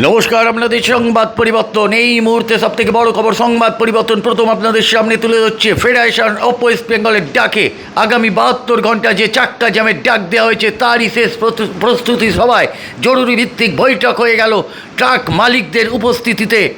নমস্কার, আপনাদের সংবাদ পরিবর্তন। এই মুহূর্তে সব থেকে বড় খবর, সংবাদ পরিবর্তন প্রথম আপনাদের সামনে তুলে ধরছে। ফেডারেশন অফ ওয়েস্ট বেঙ্গলের ডাকে আগামী বাহাত্তর ঘণ্টা যে চাক্কা জ্যামের ডাক দেওয়া হয়েছে, তারই শেষ প্রস্তু- প্রস্তুতি সভায় জরুরি ভিত্তিক বৈঠক হয়ে গেল ট্রাক মালিকদের উপস্থিতিতে।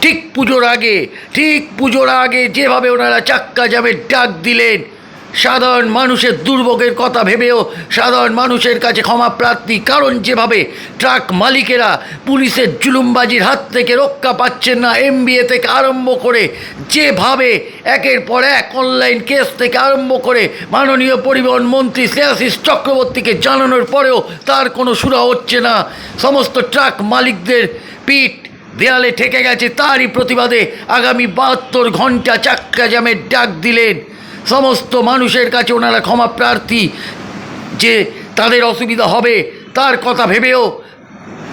ঠিক পুজোর আগে, ঠিক পুজোর আগে যেভাবে ওনারা চাক্কা জ্যামের ডাক দিলেন সাধারণ মানুষের দুর্ভোগের কথা ভেবেও সাধারণ মানুষের কাছে ক্ষমা প্রার্থী কারণ যেভাবে ট্রাক মালিকেরা পুলিশের জুলুমবাজির হাত থেকে রক্ষা পাচ্ছেন না এমবিএ থেকে আরম্ভ করে যেভাবে একের পর এক অনলাইন কেস থেকে আরম্ভ করে মাননীয় পরিবহন মন্ত্রী শ্রেয়াশিস চক্রবর্তীকে জানানোর পরেও তার কোনো সুরা হচ্ছে না। সমস্ত ট্রাক মালিকদের পিঠ দেয়ালে ঠেকে গেছে, তারই প্রতিবাদে আগামী বাহাত্তর ঘণ্টা চাক্কা জ্যামের ডাক দিলেন। সমস্ত মানুষের কাছে ওনারা ক্ষমা প্রার্থী যে তাদের অসুবিধা হবে, তার কথা ভেবেও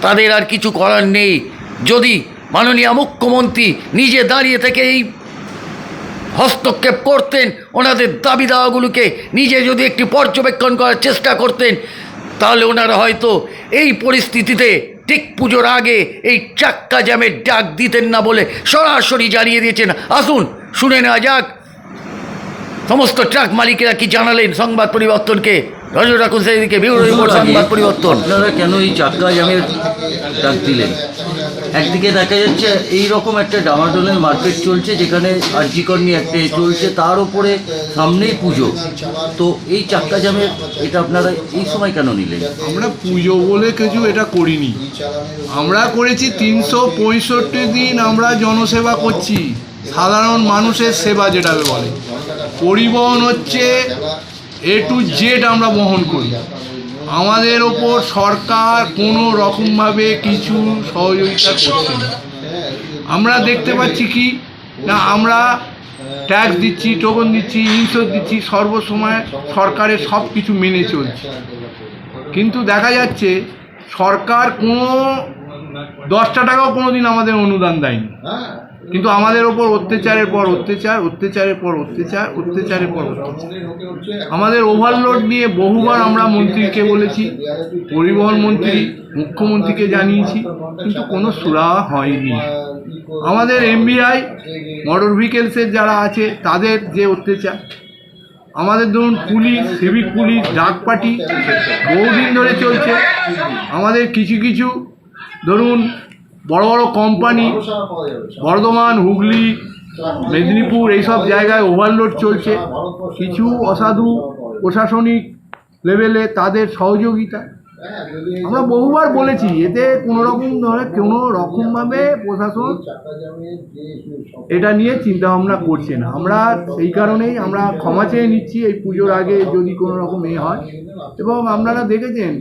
তাদের আর কিছু করার নেই। যদি মাননীয় মুখ্যমন্ত্রী নিজে দাঁড়িয়ে থেকে এই হস্তক্ষেপ করতেন, ওনাদের দাবি দাওয়াগুলোকে নিজে যদি একটি পর্যবেক্ষণ করার চেষ্টা করতেন, তাহলে ওনারা হয়তো এই পরিস্থিতিতে ঠিক পুজোর আগে এই চাক্কা জ্যামের ডাক দিতেন না বলে সরাসরি জানিয়ে দিয়েছেন। আসুন, শুনে নেওয়া যাক সমস্ত ট্রাক মালিকেরা কি জানালেন সংবাদ পরিবর্তনকে? নজর রাখুন সেই দিকে ব্যুরো রিপোর্ট সংবাদ পরিবর্তন। আপনারা কেন এই চাক্কা জামের ডাক দিলেন? একদিকে দেখা যাচ্ছে এই রকম একটা ডামাডোলের মার্কেট চলছে যেখানে আর্জিকর নিয়ে একটা চলছে তার উপরে সামনেই পুজো। তো এই চাক্কা জামের এটা আপনারা এই সময় কেন নিলেন? আমরা পুজো বলে কিছু এটা করিনি। আমরা করেছি তিনশো পঁয়ষট্টি দিন আমরা জনসেবা করছি। সাধারণ মানুষের সেবা যেটাকে বলে। পরিবহন হচ্ছে এ টু জেড আমরা বহন করি। আমাদের ওপর সরকার কোনো রকমভাবে কিছু সহযোগিতা করছে না। আমরা দেখতে পাচ্ছি কি? না, আমরা ট্যাক্স দিচ্ছি টোকন দিচ্ছি ইন্স্যুর দিচ্ছি, সর্বসময় সরকারের সব কিছু মেনে চলছে। কিন্তু দেখা যাচ্ছে সরকার কোনো দশটা টাকাও কোনো দিন আমাদের অনুদান দেয়নি। কিন্তু আমাদের ওপর অত্যাচারের পর অত্যাচার, অত্যাচারের পর অত্যাচার, অত্যাচারের পর আমাদের ওভারলোড নিয়ে বহুবার আমরা মন্ত্রীকে বলেছি, পরিবহন মন্ত্রী, মুখ্যমন্ত্রীকে জানিয়েছি, কিন্তু কোনো সুরা হয়নি। আমাদের এমবিআই মোটর ভেহিকেলসের যারা আছে, তাদের যে অত্যাচার। আমাদের ধরুন পুলিশ সিভিক পুলিশ, ডাক পার্টি, বহুদিন ধরে চলছে। আমাদের কিছু কিছু ধরুন বড় বড় কোম্পানি বর্ধমান, হুগলি, মেদিনীপুর, এইসব জায়গায় ওভারলোড চলছে। কিছু অসাধু প্রশাসনিক লেভেলে তাদের সহযোগিতা। আমরা বহুবার বলেছি, এতে কোনো রকম ধরে কোনো রকমভাবে প্রশাসন এটা নিয়ে চিন্তা ভাবনা করছে না। আমরা সেই কারণেই আমরা ক্ষমা চেয়ে নিচ্ছি এই পুজোর আগে যদি কোনো রকম এ হয়। এবং আপনারা দেখেছেন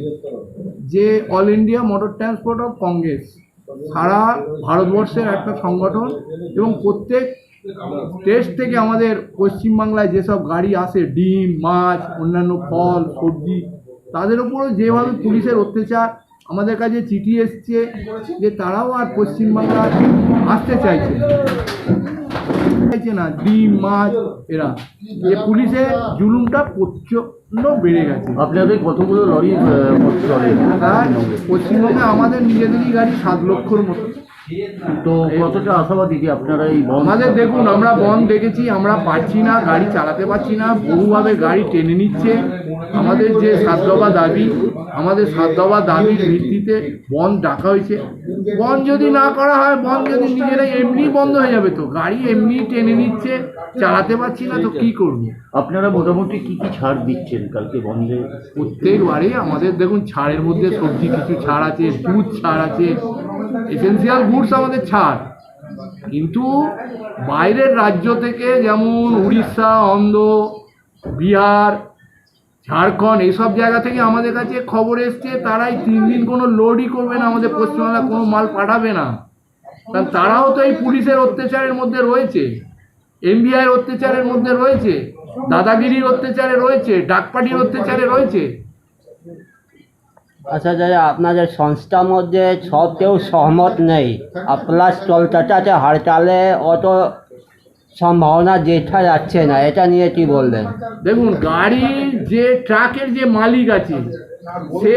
যে all India motor transport of Congress সারা ভারতবর্ষের একটা সংগঠন এবং প্রত্যেক টেস্ট থেকে আমাদের পশ্চিমবাংলায় যেসব গাড়ি আসে, ডিম, মাছ, অন্যান্য ফল, সবজি, তাদের উপরও যেভাবে পুলিশের অত্যাচার আমাদের কাছে চিঠি এসছে যে তারাও আর পশ্চিমবাংলার আসতে চাইছে। চাইছে না, ডিম, মাছ, এরা যে পুলিশের জুলুমটা প্রচণ্ড বেড়ে গেছে। আপনাদের কতগুলো লরি পশ্চিমবঙ্গে আমাদের নিজেদেরই গাড়ি সাত লক্ষর মতো। তো কতটা আশাবাদী যে আপনারা এই আমাদের দেখুন আমরা বন দেখেছি আমরা পাচ্ছি না গাড়ি চালাতে পারছি না বহুভাবে গাড়ি টেনে নিচ্ছে। আমাদের যে সাত দফা দাবি আমাদের সাত দফা দাবির ভিত্তিতে বন ডাকা হয়েছে। বন যদি না করা হয় বন যদি নিজেরাই এমনি বন্ধ হয়ে যাবে তো গাড়ি এমনি টেনে নিচ্ছে চালাতে পারছি না তো কি করব? আপনারা মোটামুটি কি কি ছাড় দিচ্ছেন কালকে বন্ধে? প্রত্যেকবারে আমাদের দেখুন ছাড়ের মধ্যে সবজি কিছু ছাড় আছে দুধ ছাড় আছে এসেন্সিয়াল গুডস আমাদের ছাড়। কিন্তু বাইরের রাজ্য থেকে যেমন উড়িষ্যা অন্ধ্র বিহার ঝাড়খণ্ড এইসব জায়গা থেকে আমাদের কাছে খবর এসছে তারাই তিন দিন কোনো লোডই করবে না আমাদের পশ্চিমবাংলা কোনো মাল পাঠাবে না। কারণ তারাও তো এই পুলিশের অত্যাচারের মধ্যে রয়েছে এমবিআইয়ের অত্যাচারের মধ্যে রয়েছে দাদাগিরির অত্যাচারে রয়েছে ডাকপাটির অত্যাচারে রয়েছে। আচ্ছা দাদা আপনাদের সংস্থার মধ্যে সব কেউ সহমত নেই। আপনার আছে হরতালে অত সম্ভাবনা যেটা যাচ্ছে না। এটা নিয়ে কি বলবেন? দেখুন গাড়ি যে ট্রাকের যে মালিক আছে সে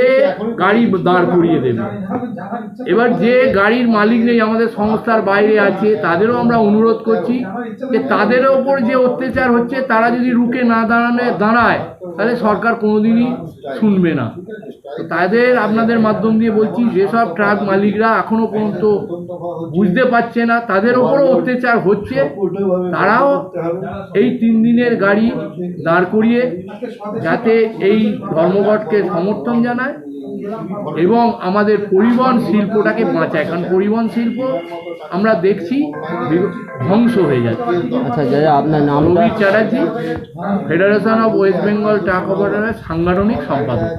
গাড়ি দাঁড় করিয়ে দেবে। এবার যে গাড়ির মালিক নেই, আমাদের সংস্থার বাইরে আছে, তাদেরও আমরা অনুরোধ করছি যে তাদের ওপর যে অত্যাচার হচ্ছে, তারা যদি রুখে না দাঁড়ানো, দাঁড়ায়, তাহলে সরকার কোনোদিনই শুনবে না। তো তাদের আপনাদের মাধ্যম দিয়ে বলছি, যেসব ট্রাক মালিকরা এখনও পর্যন্ত বুঝতে পারছে না, তাদের ওপরও অত্যাচার হচ্ছে, তারাও এই তিন দিনের গাড়ি দাঁড় করিয়ে, যাতে এই ধর্মঘটকে সমর্থন জানায় এবং আমাদের পরিবহন শিল্পটাকে বাঁচায়। কারণ পরিবহন শিল্প আমরা দেখছি ধ্বংস হয়ে যাচ্ছে। আচ্ছা দাদা আপনার নাম Robi Chatterjee federation of West Bengal truck অপারেটরের সাংগঠনিক সম্পাদক।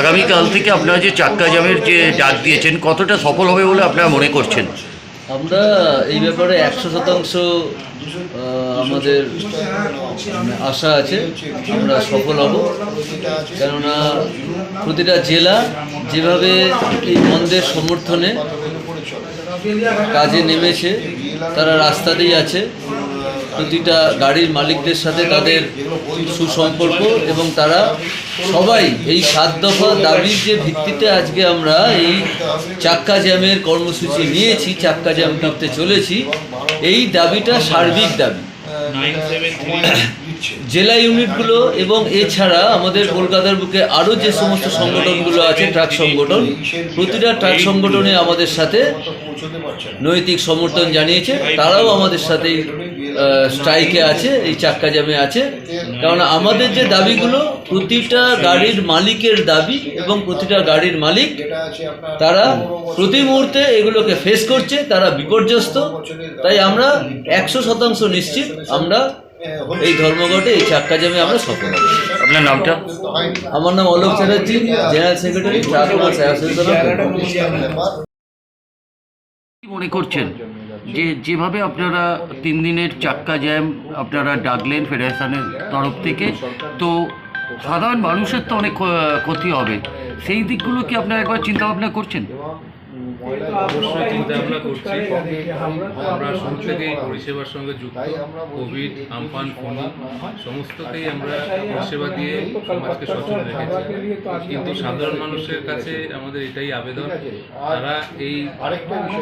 আগামীকাল থেকে আপনারা যে চাক্কা জামের যে ডাক দিয়েছেন কতটা সফল হবে বলে আপনারা মনে করছেন? আমরা এই ব্যাপারে একশো শতাংশ আমাদের মানে আশা আছে, আমরা সফল হব। কেননা প্রতিটা জেলা যেভাবে এই বন্ধের সমর্থনে কাজে নেমেছে, তারা রাস্তাতেই আছে। প্রতিটা গাড়ির মালিকদের সাথে তাদের সুসম্পর্ক এবং তারা সবাই, এই সাত দফা দাবির যে ভিত্তিতে আজকে আমরা এই চাক্কা জ্যামের কর্মসূচি নিয়েছি, চাক্কা জ্যাম করতে চলেছি, এই দাবিটা সার্বিক দাবি। জেলা ইউনিটগুলো এবং এছাড়া আমাদের কলকাতার বুকে আরও যে সমস্ত সংগঠনগুলো আছে, ট্রাক সংগঠন, প্রতিটা ট্রাক সংগঠনে আমাদের সাথে নৈতিক সমর্থন জানিয়েছে, তারাও আমাদের সাথে স্ট্রাইকে আছে এই চাক্কা জামে আছে। কারণ আমাদের যে দাবিগুলো প্রতিটা গাড়ির মালিকের দাবি এবং প্রতিটা গাড়ির মালিক তারা প্রতি মুহূর্তে এগুলোকে ফেস করছে তারা বিপর্যস্ত। তাই আমরা একশো শতাংশ নিশ্চিত আমরা এই ধর্মঘটে এই চাক্কা জামে আমরা সফল হব। আপনার নামটা? আমার নাম Alok Chatterjee general secretary truck মনে করছেন? যে যেভাবে আপনারা তিন দিনের চাক্কা জ্যাম আপনারা ডাকলেন ফেডারেশনের তরফ থেকে, তো সাধারণ মানুষের তো অনেক ক্ষতি হবে। সেই দিকগুলো কি আপনারা একবার চিন্তাভাবনা করছেন? অবশ্যই চিন্তা ভাবনা করছি। আমরা শুরু থেকেই পরিষেবার সঙ্গে যুক্ত কোভিড আমপান ফোনি সমস্ততেই আমরা পরিষেবা দিয়ে সমাজকে সচল রেখেছি। কিন্তু সাধারণ মানুষের কাছে আমাদের এটাই আবেদন। তারা এই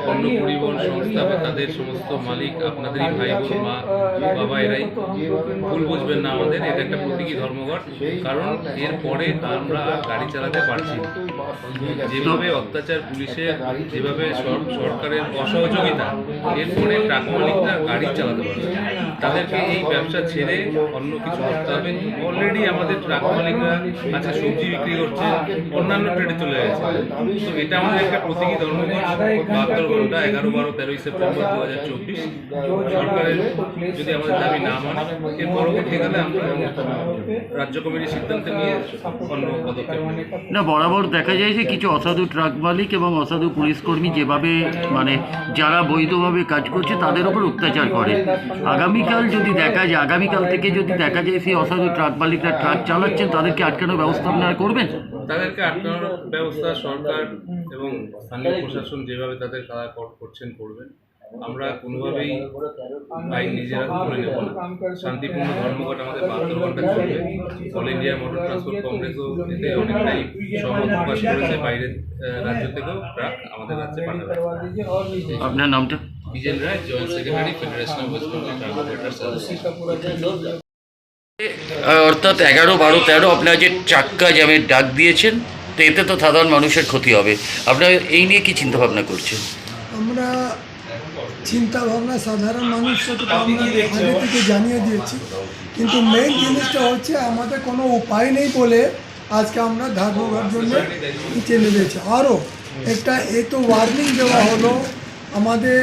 পণ্য পরিবহন সংস্থা বা তাদের সমস্ত মালিক আপনাদেরই ভাই বোন মা বাবা এরাই ভুল বুঝবেন না আমাদের এটা একটা প্রতীকী ধর্মঘট। কারণ এরপরে আমরা গাড়ি চালাতে পারছি না। যেভাবে অত্যাচার, পুলিশের যেভাবে সরকারের অসহযোগিতা, এরপরে ট্রাক মালিকরা গাড়ি চালাতে পারবে। তাদেরকে এই ব্যবসা ছেড়ে অন্য কিছু করতে হবে। অলরেডি আমাদের ট্রাক মালিকরা আজকে সবজি বিক্রি করছে, অন্যান্য ট্রেডে চলে গেছে। তো এটা আমাদের একটা প্রতীকী ধর্মঘট বাহাত্তর ঘণ্টা, এগারো, বারো, তেরোই সেপ্টেম্বর দু হাজার চব্বিশ সরকারের যদি আমাদের দাবি না মানে এর পরবর্তীকালে আমরা রাজ্য কমিটির সিদ্ধান্ত নিয়ে অন্য পদক্ষেপ। না, বরাবর দেখা যায় যে কিছু অসাধু ট্রাক মালিক এবং অসাধু পুলিশকর্মী যেভাবে মানে যারা বৈধভাবে কাজ করছে তাদের ওপর অত্যাচার করে। আগামীকাল যদি দেখা যায় আগামীকাল থেকে যদি দেখা যায় সেই অসাধু ট্রাক মালিকরা ট্রাক চালাচ্ছেন তাদেরকে আটকানোর ব্যবস্থা আপনারা করবেন? তাদেরকে আটকানোর ব্যবস্থা সরকার এবং স্থানীয় প্রশাসন যেভাবে তাদের করছেন করবেন। আমরা কোনোভাবেই আইন নিজেরা করে নেব না। শান্তিপূর্ণ ধর্মঘট আমাদের বাহাত্তর ঘণ্টা চলবে। অল ইন্ডিয়া মোটর ট্রান্সপোর্ট কংগ্রেসও এতে অনেকটাই সহমত প্রকাশ করেছে। বাইরের রাজ্য থেকেও ট্রাক আমাদের রাজ্যে পাঠাবে। আপনার নামটা? Bijen Roy joint secretary federation of West Bengal অর্থাৎ এগারো বারো তেরো আপনারা যে চাক্কা জ্যামের ডাক দিয়েছেন তো এতে তো সাধারণ মানুষের ক্ষতি হবে। আপনারা এই নিয়ে কি চিন্তা ভাবনা করছেন? আমরা চিন্তা ভাবনা সাধারণ মানুষকে তো আমরা আগে থেকে জানিয়ে দিয়েছি। কিন্তু মেন জিনিসটা হচ্ছে আমাদের কোনো উপায় নেই বলে আজকে আমরা ধর্মঘট জন্য নিচে নেমেছি। আরও একটা এ তো ওয়ার্নিং দেওয়া হলো আমাদের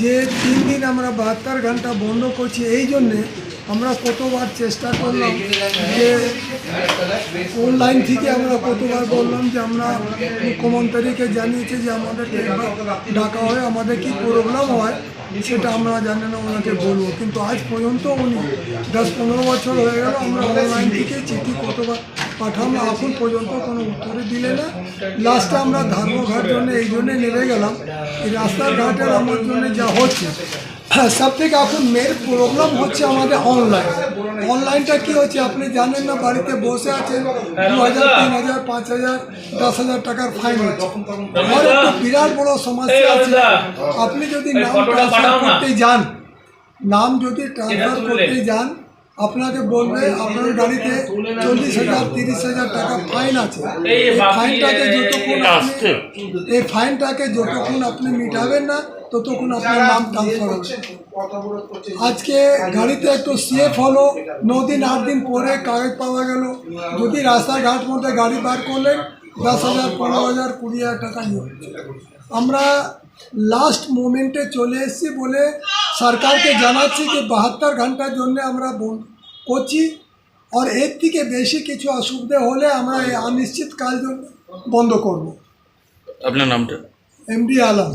যে তিন দিন আমরা বাহাত্তর ঘণ্টা বন্ধ করছি এই জন্যে আমরা কতবার চেষ্টা করলাম যে অনলাইন থেকে আমরা কতবার বললাম যে আমরা মুখ্যমন্ত্রীকে জানিয়েছি যে আমাদেরকে ডাকা হয়, আমাদের কি প্রবলেম হয়, সেটা আমরা জানি না, ওনাকে বলব। কিন্তু আজ পর্যন্ত উনি দশ পনেরো বছর হয়ে গেল, আমরা অনলাইন থেকে চিঠি কতবার পাঠানো এখন পর্যন্ত কোনো উত্তরে দিলে না। লাস্টে আমরা ধর্মঘাট জন্য এই জন্যে নেমে গেলাম, এই রাস্তার ঘাটের আমার জন্য যা হচ্ছে হ্যাঁ সব থেকে এখন মেন প্রবলেম হচ্ছে আমাদের অনলাইন অনলাইনটা কি হচ্ছে আপনি জানেন না বাড়িতে বসে আছেন দু হাজার তিন হাজার পাঁচ হাজার দশ হাজার টাকার ফাইন হচ্ছে। আমার একটা বিরাট বড় সমস্যা আছে। আপনি যদি নাম ট্রান্সফার করতে যান নাম যদি ট্রান্সফার করতে যান আপনাকে বলবে আপনার গাড়িতে চল্লিশ হাজার তিরিশ হাজার টাকা ফাইন আছে। এই ফাইনটাকে যতক্ষণ এই ফাইনটাকে যতক্ষণ আপনি মিটাবেন না ততক্ষণ আপনার নাম ট্রান্সফার হবে আজকে গাড়িতে একটু সেফ হলো দিন আট দিন পরে কাগজ পাওয়া গেল। যদি রাস্তাঘাট মধ্যে গাড়ি বার করলেন দশ হাজার পনেরো হাজার কুড়ি হাজার টাকা নিয়ে আমরা লাস্ট মোমেন্টে চলে এসেছি বলে সরকারকে জানাচ্ছি যে বাহাত্তর ঘণ্টার জন্য আমরা বন্ধ করছি। আর এর থেকে বেশি কিছু অসুবিধা হলে আমরা এই অনিশ্চিত কাল জন্য বন্ধ করব। আপনার নামটা? এমডি আলম